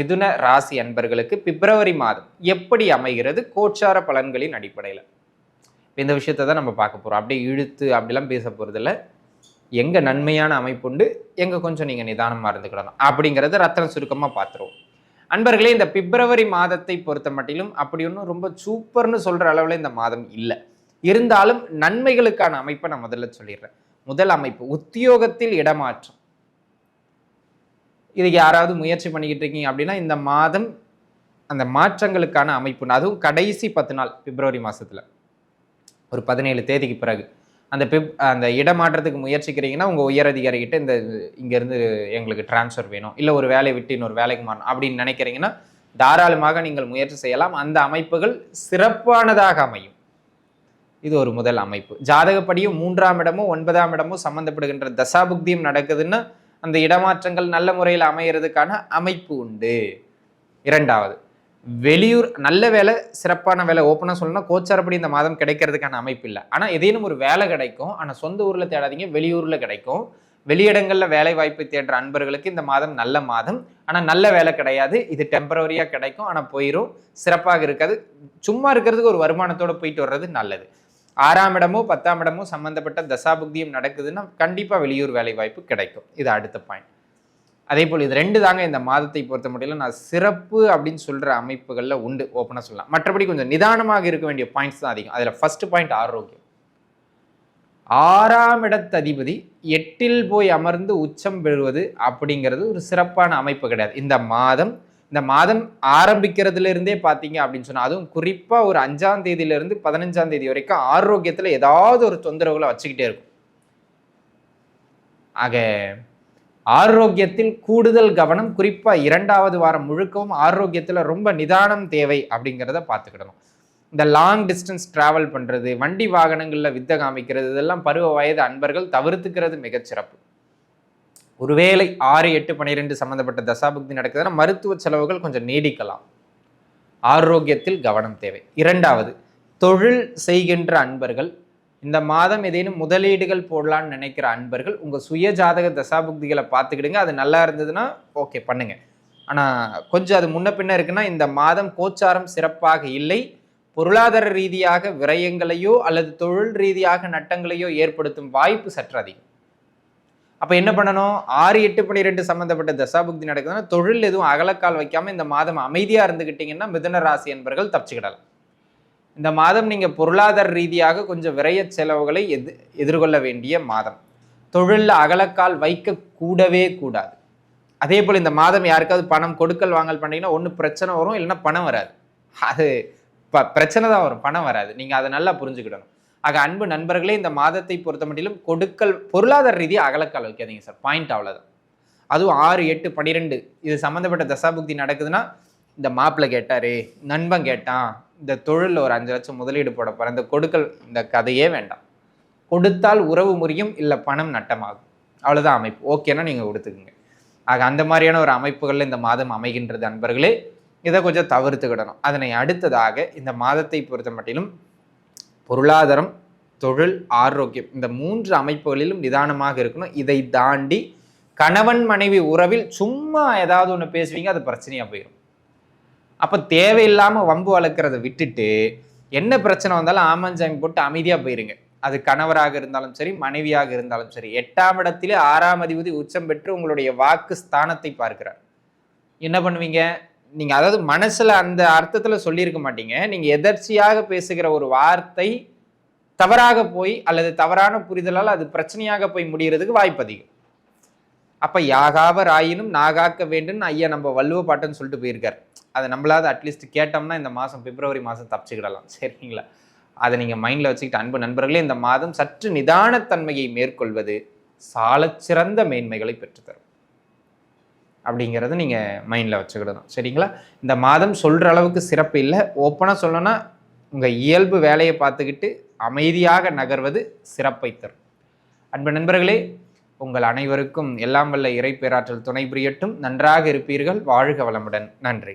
மிதுன ராசி அன்பர்களுக்கு பிப்ரவரி மாதம் எப்படி அமைகிறது? கோச்சார பலன்களின் அடிப்படையில். இந்த விஷயத்தை தான் நம்ம பார்க்க போகிறோம் அப்படியே இழுத்து அப்படிலாம் பேச போகிறதில்ல எங்கே நன்மையான அமைப்புண்டு எங்கே கொஞ்சம் நீங்கள் நிதானமாக இருந்துக்கிடணும் அப்படிங்கிறத ரத்தன சுருக்கமாக பார்த்துருவோம். அன்பர்களே இந்த பிப்ரவரி மாதத்தை பொறுத்த மட்டிலும் அப்படி ஒன்றும் ரொம்ப சூப்பர்னு சொல்கிற அளவில் இந்த மாதம் இல்லை. இருந்தாலும் நன்மைகளுக்கான அமைப்பை நான் முதல்ல சொல்லிடுறேன். முதல் அமைப்பு உத்தியோகத்தில் இடமாற்றம். இதுக்கு யாராவது முயற்சி பண்ணிக்கிட்டு இருக்கீங்க அப்படின்னா இந்த மாதம் அந்த மாற்றங்களுக்கான அமைப்பு. அதுவும் கடைசி பத்து நாள் பிப்ரவரி மாதத்தில் ஒரு பதினேழு தேதிக்கு பிறகு. அந்த பிப் அந்த இடமாற்றத்துக்கு முயற்சிக்கிறீங்கன்னா உங்கள் உயரதிகாரிகிட்ட இந்த இங்கேருந்து எங்களுக்கு டிரான்ஸ்ஃபர் வேணும். இல்லை ஒரு வேலையை விட்டு இன்னொரு வேலைக்கு மாறணும் அப்படின்னு நினைக்கிறீங்கன்னா தாராளமாக நீங்கள் முயற்சி செய்யலாம். அந்த அமைப்புகள் சிறப்பானதாக அமையும். இது ஒரு முதல் அமைப்பு. ஜாதகப்படியும் மூன்றாம் இடமும் ஒன்பதாம் இடமும் சம்மந்தப்படுகின்ற தசாபுக்தியும் நடக்குதுன்னா அந்த இடமாற்றங்கள் நல்ல முறையில் அமையிறதுக்கான அமைப்பு உண்டு. இரண்டாவது வெளியூர் நல்ல வேலை சிறப்பான வேலை ஓப்பனாக சொல்லணும்னா கோச்சாரப்படி இந்த மாதம் கிடைக்கிறதுக்கான அமைப்பு இல்லை. ஆனால் ஏதேனும் ஒரு வேலை கிடைக்கும். ஆனால் சொந்த ஊரில் தேடாதீங்க வெளியூரில் கிடைக்கும். வெளியிடங்களில் வேலை வாய்ப்பு தேடுற அன்பர்களுக்கு இந்த மாதம் நல்ல மாதம். ஆனால் நல்ல வேலை கிடையாது. இது டெம்பரவரியாக கிடைக்கும். ஆனால் போயிடும் சிறப்பாக இருக்காது. சும்மா இருக்கிறதுக்கு ஒரு வருமானத்தோடு போயிட்டு வர்றது நல்லது. ஆறாம் இடமோ பத்தாம் இடமோ சம்மந்தப்பட்ட தசாபுக்தியும் நடக்குதுன்னா கண்டிப்பாக வெளியூர் வேலை வாய்ப்பு கிடைக்கும். இது அடுத்த பாயிண்ட் அதே போல் இது ரெண்டு தாங்க இந்த மாதத்தை பொறுத்த முடியல நான் சிறப்பு அப்படின்னு சொல்கிற அமைப்புகளில் உண்டு. ஓப்பனாக சொல்லலாம். மற்றபடி கொஞ்சம் நிதானமாக இருக்க வேண்டிய பாயிண்ட்ஸ் தான் அதிகம். அதில் ஃபஸ்ட்டு பாயிண்ட் ஆரோக்கியம். ஆறாம் இடத்ததிபதி எட்டில் போய் அமர்ந்து உச்சம் பெறுவது அப்படிங்கிறது ஒரு சிறப்பான அமைப்பு கிடையாது. இந்த மாதம் இந்த மாதம் ஆரம்பிக்கிறதுல இருந்தே பார்த்தீங்க அப்படின்னு சொன்னால் அதுவும் குறிப்பாக ஒரு அஞ்சாம் தேதியிலிருந்து பதினஞ்சாம் தேதி வரைக்கும் ஆரோக்கியத்தில் ஏதாவது ஒரு தொந்தரவுகளை வச்சுக்கிட்டே இருக்கும். ஆக ஆரோக்கியத்தில் கூடுதல் கவனம் குறிப்பாக இரண்டாவது வாரம் முழுக்கவும் ஆரோக்கியத்தில் ரொம்ப நிதானம் தேவை அப்படிங்கிறத பார்த்துக்கிடணும். இந்த லாங் டிஸ்டன்ஸ் ட்ராவல் பண்ணுறது வண்டி வாகனங்களில் வித்த காமிக்கிறது இதெல்லாம் பருவ வயது அன்பர்கள் தவிர்த்துக்கிறது மிகச்சிறப்பு. ஒருவேளை ஆறு எட்டு பன்னிரெண்டு சம்மந்தப்பட்ட தசாபக்தி நடக்குதுன்னா மருத்துவ செலவுகள் கொஞ்சம் நீடிக்கலாம். ஆரோக்கியத்தில் கவனம் தேவை. இரண்டாவது தொழில் செய்கின்ற அன்பர்கள் இந்த மாதம் ஏதேனும் முதலீடுகள் போடலான்னு நினைக்கிற அன்பர்கள் உங்கள் சுய ஜாதக தசாபுக்திகளை பார்த்துக்கிடுங்க. அது நல்லா இருந்ததுன்னா ஓகே பண்ணுங்க. ஆனால் கொஞ்சம் அது முன்ன பின்ன இருக்குன்னா இந்த மாதம் கோச்சாரம் சிறப்பாக இல்லை. பொருளாதார ரீதியாக விரயங்களையோ அல்லது தொழில் ரீதியாக நட்டங்களையோ ஏற்படுத்தும் வாய்ப்பு சற்று அதிகம். அப்போ என்ன பண்ணணும்? ஆறு எட்டு பன்னிரெண்டு சம்மந்தப்பட்ட தசாபுக்தி நடக்குதுன்னா தொழில் எதுவும் அகலக்கால் வைக்காமல் இந்த மாதம் அமைதியாக இருந்துக்கிட்டிங்கன்னா மிதுன ராசி என்பர்கள் தப்பிச்சுக்கிடலாம். இந்த மாதம் நீங்கள் பொருளாதார ரீதியாக கொஞ்சம் விரைய செலவுகளை எது எதிர்கொள்ள வேண்டிய மாதம். தொழிலில் அகலக்கால் வைக்க கூடவே கூடாது. அதே போல் இந்த மாதம் யாருக்காவது பணம் கொடுக்கல் வாங்கல் பண்ணிங்கன்னா ஒன்று பிரச்சனை வரும் இல்லைன்னா பணம் வராது. அது ப பிரச்சனை தான் வரும் பணம் வராது. நீங்கள் அதை நல்லா புரிஞ்சுக்கிடணும். ஆக அன்பு நண்பர்களே இந்த மாதத்தை பொறுத்த மட்டிலும் கொடுக்கல் பொருளாதார ரீதியாக அகலக்கால் வைக்காதீங்க சார். பாயிண்ட் அவ்வளோதான் அதுவும் ஆறு எட்டு பன்னிரெண்டு இது சம்மந்தப்பட்ட தசாபுக்தி நடக்குதுன்னா இந்த மாப்பிள்ளை கேட்டார் நண்பன் கேட்டான் இந்த தொழிலில் ஒரு அஞ்சு லட்சம் முதலீடு போட போகிறேன் இந்த கொடுக்கல் இந்த கதையே வேண்டாம். கொடுத்தால் உறவு முறியும் இல்லை பணம் நட்டமாகும். அவ்வளோதான் அமைப்பு. ஓகேன்னா நீங்கள் கொடுத்துக்குங்க. ஆக அந்த மாதிரியான ஒரு அமைப்புகளில் இந்த மாதம் அமைகின்றது அன்பர்களே இதை கொஞ்சம் தவிர்த்துக்கிடணும். அதனை அடுத்ததாக இந்த மாதத்தை பொறுத்த மட்டிலும் பொருளாதாரம் தொழில் ஆரோக்கியம் இந்த மூன்று அமைப்புகளிலும் நிதானமாக இருக்கணும். இதை தாண்டி கணவன் மனைவி உறவில் சும்மா ஏதாவது ஒன்று பேசுவீங்க அது பிரச்சனையாக போயிடும் அப்போ தேவையில்லாமல் வம்பு வளர்க்குறத விட்டுட்டு என்ன பிரச்சனை வந்தாலும் ஆமஞ்சாமி போட்டு அமைதியாக போயிருங்க. அது கணவராக இருந்தாலும் சரி மனைவியாக இருந்தாலும் சரி. எட்டாம் இடத்திலே ஆறாம் அதிபதி உச்சம் பெற்று உங்களுடைய வாக்கு ஸ்தானத்தை பார்க்கிறார். என்ன பண்ணுவீங்க? நீங்க அதாவது மனசுல அந்த அர்த்தத்துல சொல்லியிருக்க மாட்டீங்க. நீங்க எதர்ச்சியாக பேசுகிற ஒரு வார்த்தை தவறாக போய் அல்லது தவறான புரிதலால் அது பிரச்சனையாக போய் முடிகிறதுக்கு வாய்ப்பு அதிகம். அப்ப யாகாவர் ஆயினும் நாகாக்க வேண்டும். ஐயா நம்ம வள்ளுவ பாட்டுன்னு சொல்லிட்டு போயிருக்கார். அதை நம்மளாவது அட்லீஸ்ட் கேட்டோம்னா இந்த மாதம் பிப்ரவரி மாதம் தப்பிச்சுக்கிடலாம். சரிங்களா? அதை நீங்கள் மைண்டில் வச்சுக்கிட்டு அன்பு நண்பர்களே இந்த மாதம் சற்று நிதானத்தன்மையை மேற்கொள்வது சாலச்சிறந்த மேன்மைகளை பெற்றுத்தரும். அப்படிங்கிறத நீங்கள் மைண்டில் வச்சுக்கிடணும். சரிங்களா? இந்த மாதம் சொல்கிற அளவுக்கு சிறப்பு இல்லை. ஓப்பனாக சொல்லணும்னா உங்கள் இயல்பு வேலையை பார்த்துக்கிட்டு அமைதியாக நகர்வது சிறப்பை தரும். அன்பு நண்பர்களே உங்கள் அனைவருக்கும் எல்லாம் வல்ல இறை பேராற்றல் துணை புரியட்டும். நன்றாக இருப்பீர்கள். வாழ்க வளமுடன். நன்றி.